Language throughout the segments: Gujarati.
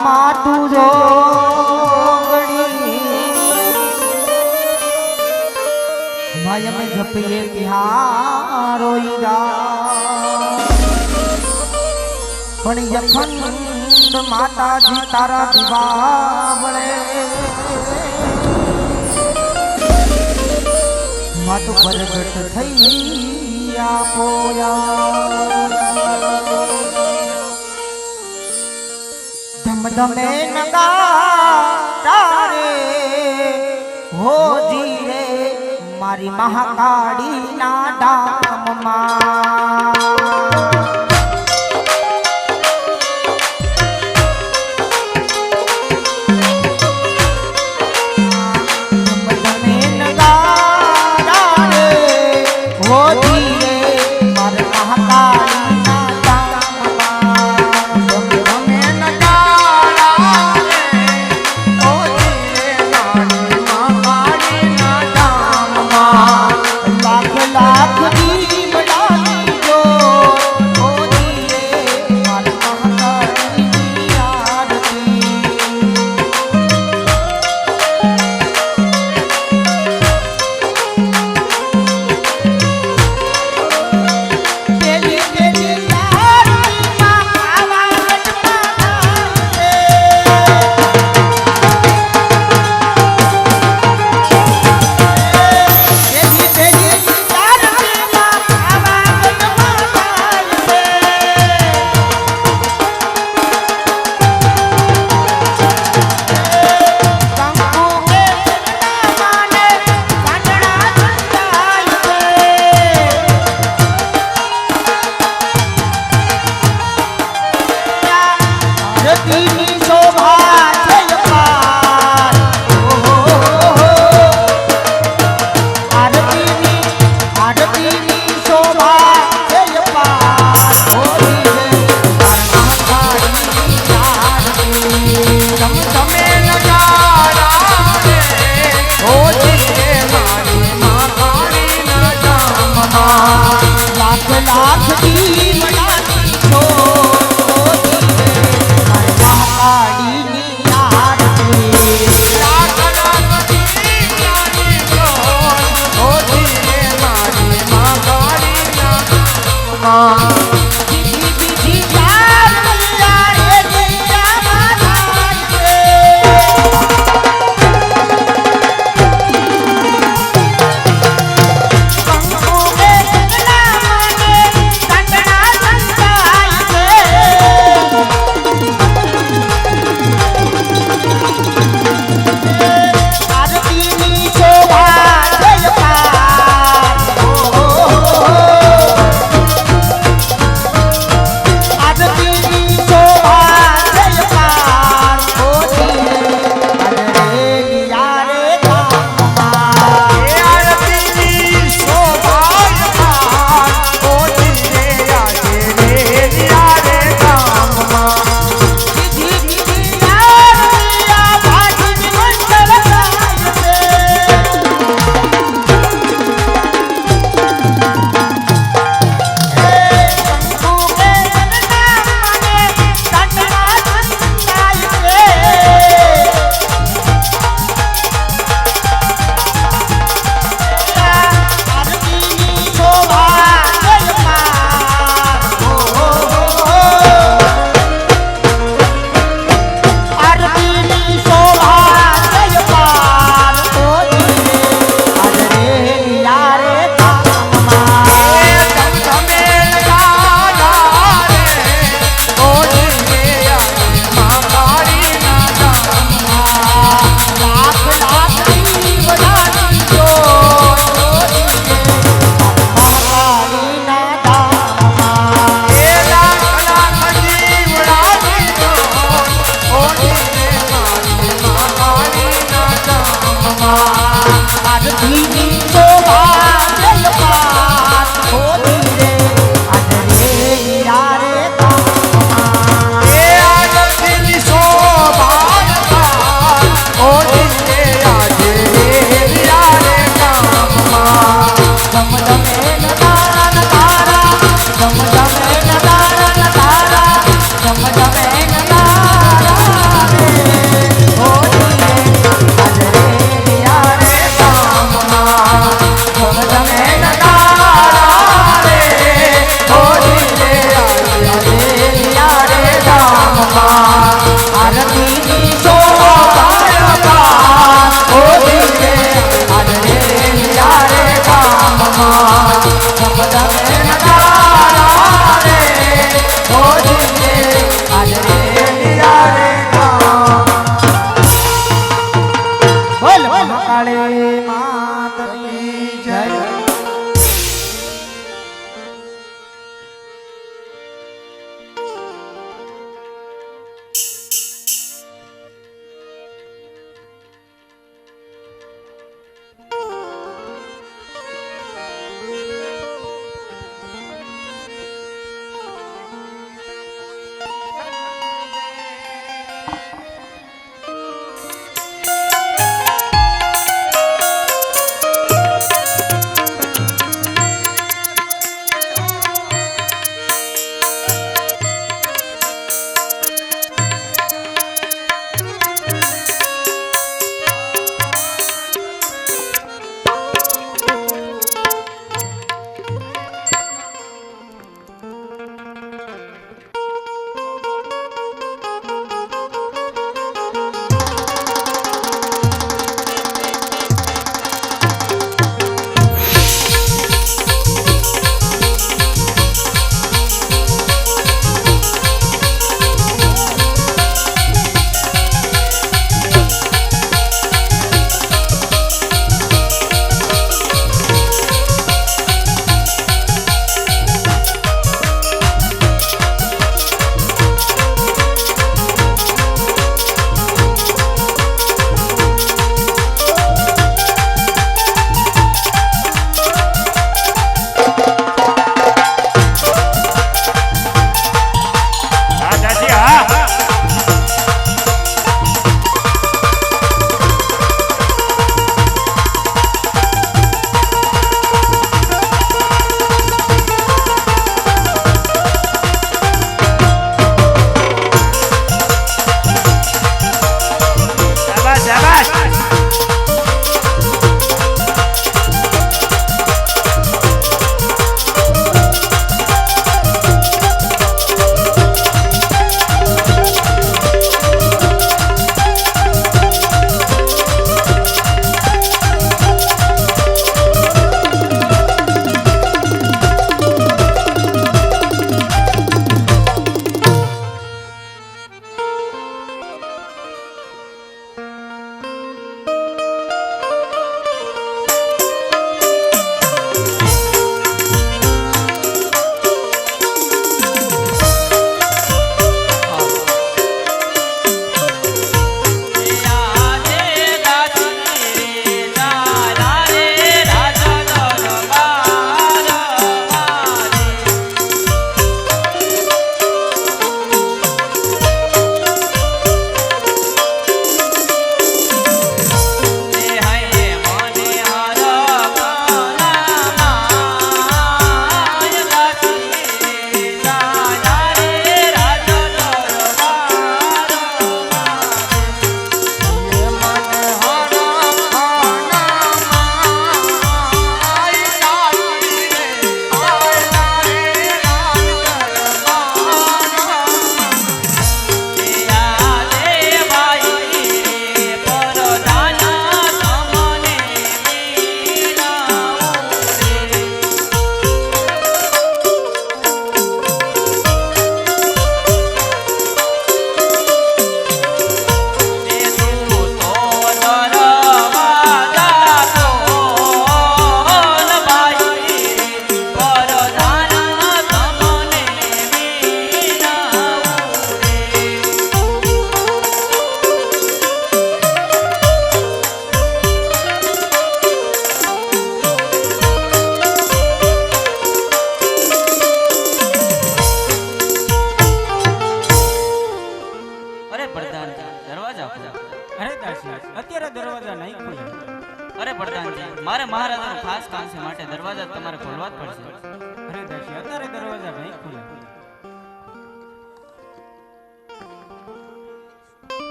માટું માયમ જપીએ ત્યાં રોઈરા પણ યખંડ માતાજી તારા દિવાળે માતું પ્રગટ થઈ આપોયા. તમે નગાતા રે હોજી રે મારી મહાકાળી ના ધામમાં মা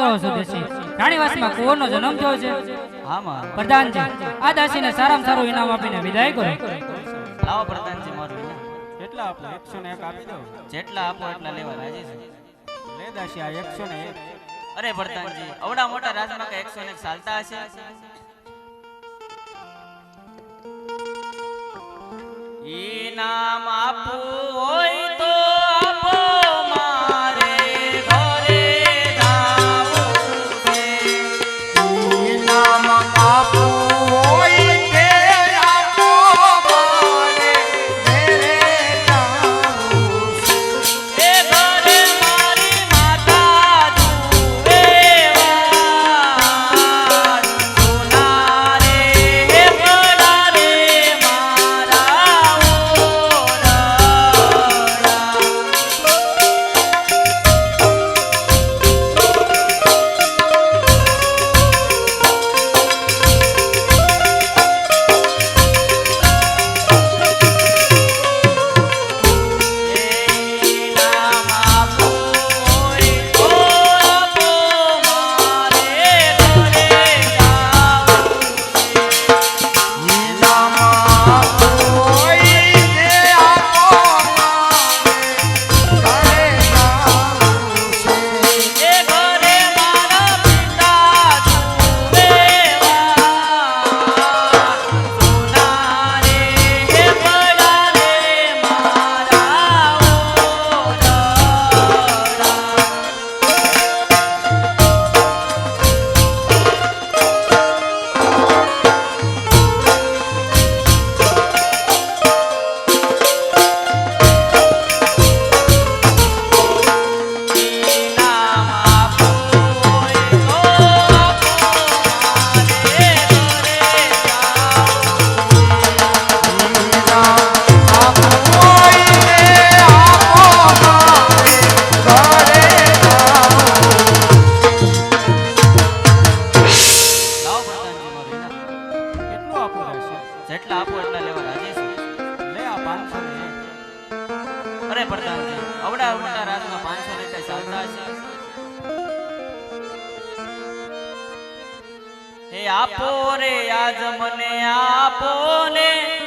વાત છો. દેસી રાણીવાસમાં કુંવરનો જન્મ થયો છે. હા પ્રધાનજી આ દાસીને સારામાં સારું ઇનામ આપીને વિદાય કરો. લાવો પ્રધાનજી મારું કેટલા આપણે એકસો એક આપી દો. જેટલા આપો એટલા લેવા રાજી છે. લે દાસી આ એકસો ને એક. અરે પ્રધાનજી અવડા મોટા રાજમાં કઈ એકસો ચાલતા હશે? ઇનામ આપવું હોય આપો રે આજ મને આપો ને.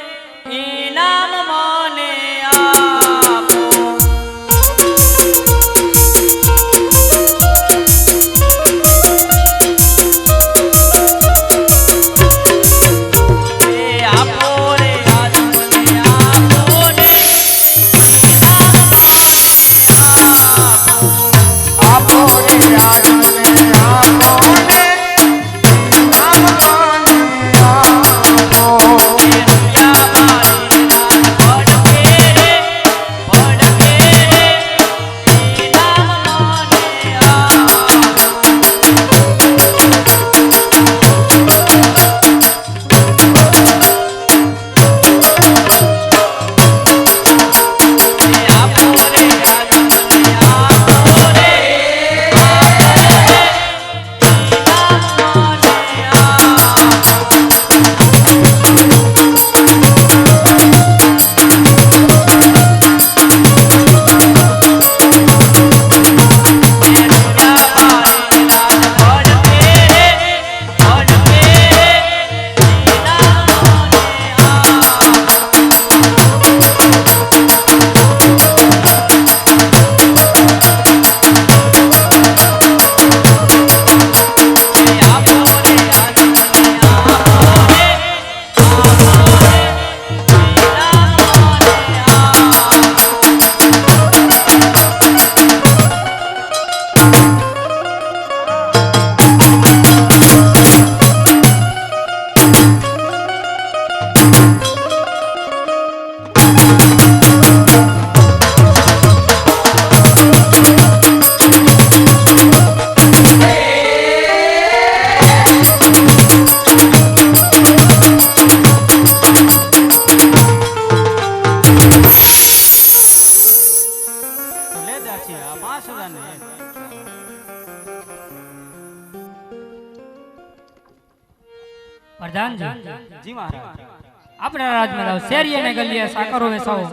ગલીએ સાકરો વેચાવો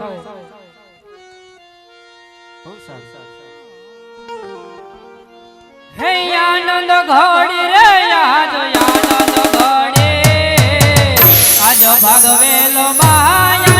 હે આનંદ ઘોડી રે આજ આનંદ ઘોડી. આજ ભગવેલો માયા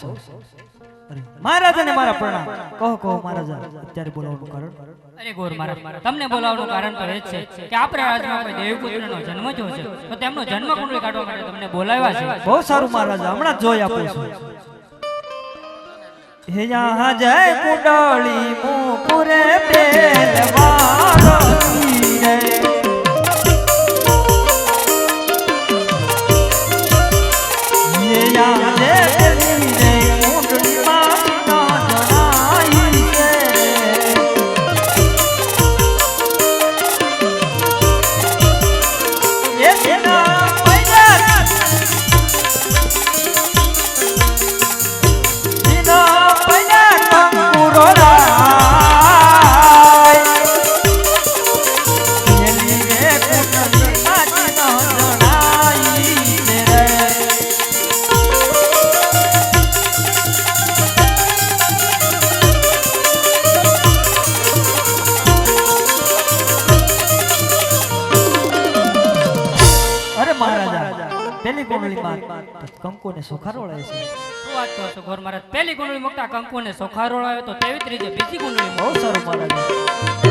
બહુ મહારાજાને મારા પ્રણામ. કહો કહો મહારાજા અત્યારે બોલાવવાનું કારણ? અરે ગોર મહારાજ તમને બોલાવવાનું કારણ તો એ જ છે કે આપણા રાજમાં કોઈ દેવપુત્રનો જન્મ થયો છે તો તેમનો જન્મ કુંડળી કાઢવા માટે તમને બોલાવ્યા છે. બહુ સારું મહારાજા હમણાં જ જોઈ આપું છું. હે યહાં જય કુંડળી મુકુરે પેલવારો રે. કંકુ ને સુખારો રહે છે. શું વાત કરો છો ઘોર મહારાજ. પહેલી ગુંડળી મુકતા કંકુને સોખારો આવ્યો તો તેવી જ રીતે બીજી ગુંડળી બહુ સારું મહારાજા.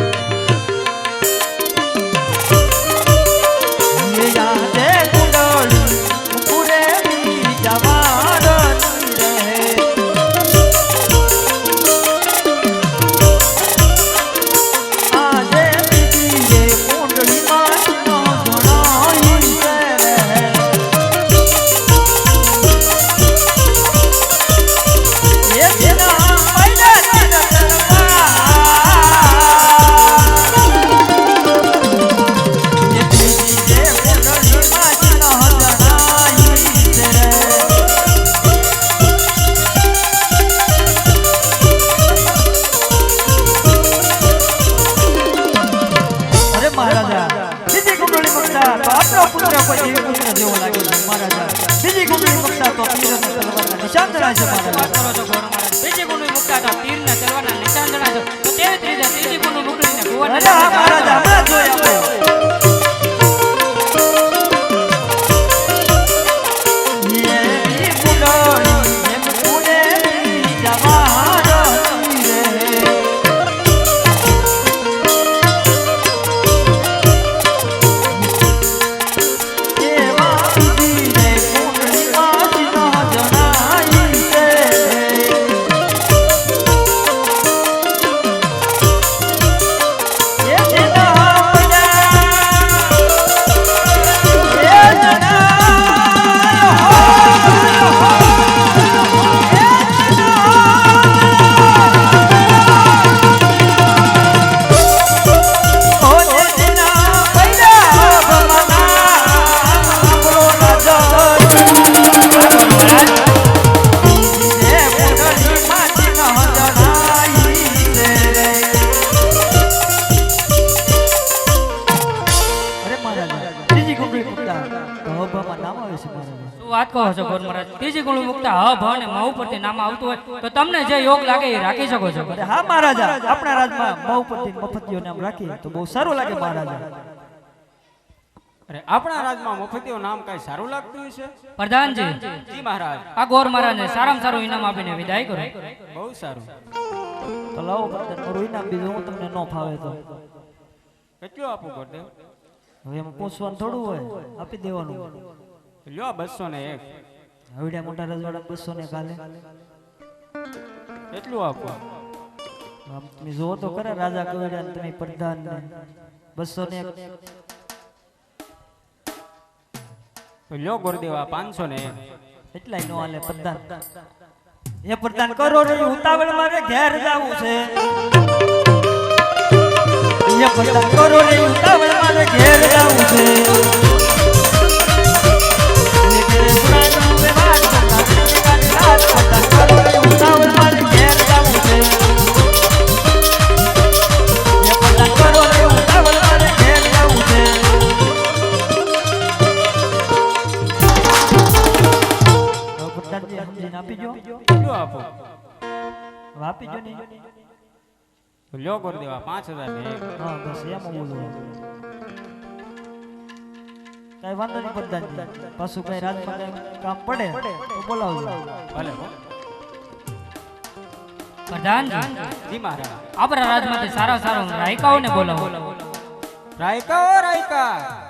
ગોર મહારાજ ત્રીજી ગુણ મુકતા હ ભ અને મ ઉપરથી નામ આવતું હોય તો તમને જે યોગ લાગે એ રાખી શકો છો. હા મહારાજા આપણા રાજમાં બહુ ઉપરથી મફતિયો નામ રાખીએ તો બહુ સારું લાગે મહારાજા. અરે આપણા રાજમાં મફતીઓ નામ કઈ સારું લાગતું હશે પ્રધાનજી. જી મહારાજ. આ ગોર મહારાજને સારામાં સારું ઇનામ આપીને વિદાય કરો. બહુ સારું. તો લાવો પ્રધાન મારું ઇનામ બીજું હું તમને ન ફાવે તો. કેટલું આપું ગોરદેવ? હવે એમ પૂછવાનું થોડું હોય આપી દેવાનું. લ્યો બસો ને એક. હવડ્યા મોટા રજવાડા બસો ને કાલે. એટલું આપો. આમ તમે જોવો તો ખરા રાજા કવિડા તમે પ્રધાન બસો ને લ્યો ગોરદેવ પાંચસો ને એટલા નો હાલે પ્રધાન. એ પ્રધાન કરો રે ઉતાવળ મારે ઘેર જાવું છે. એ પ્રધાન કરો રે ઉતાવળ પાંચ હજાર હા બસ એમ બોલું કઈ વાંધો નહીં પ્રધાનજી પાછું કઈ રાજમાં કઈ કામ પડે તો બોલાવજો. ભલે હો. પ્રધાનજી. જી મહારાજ. આપણા રાજમાંથી સારા સારા રાયકાઓને બોલાવો. રાયકા રાયકા.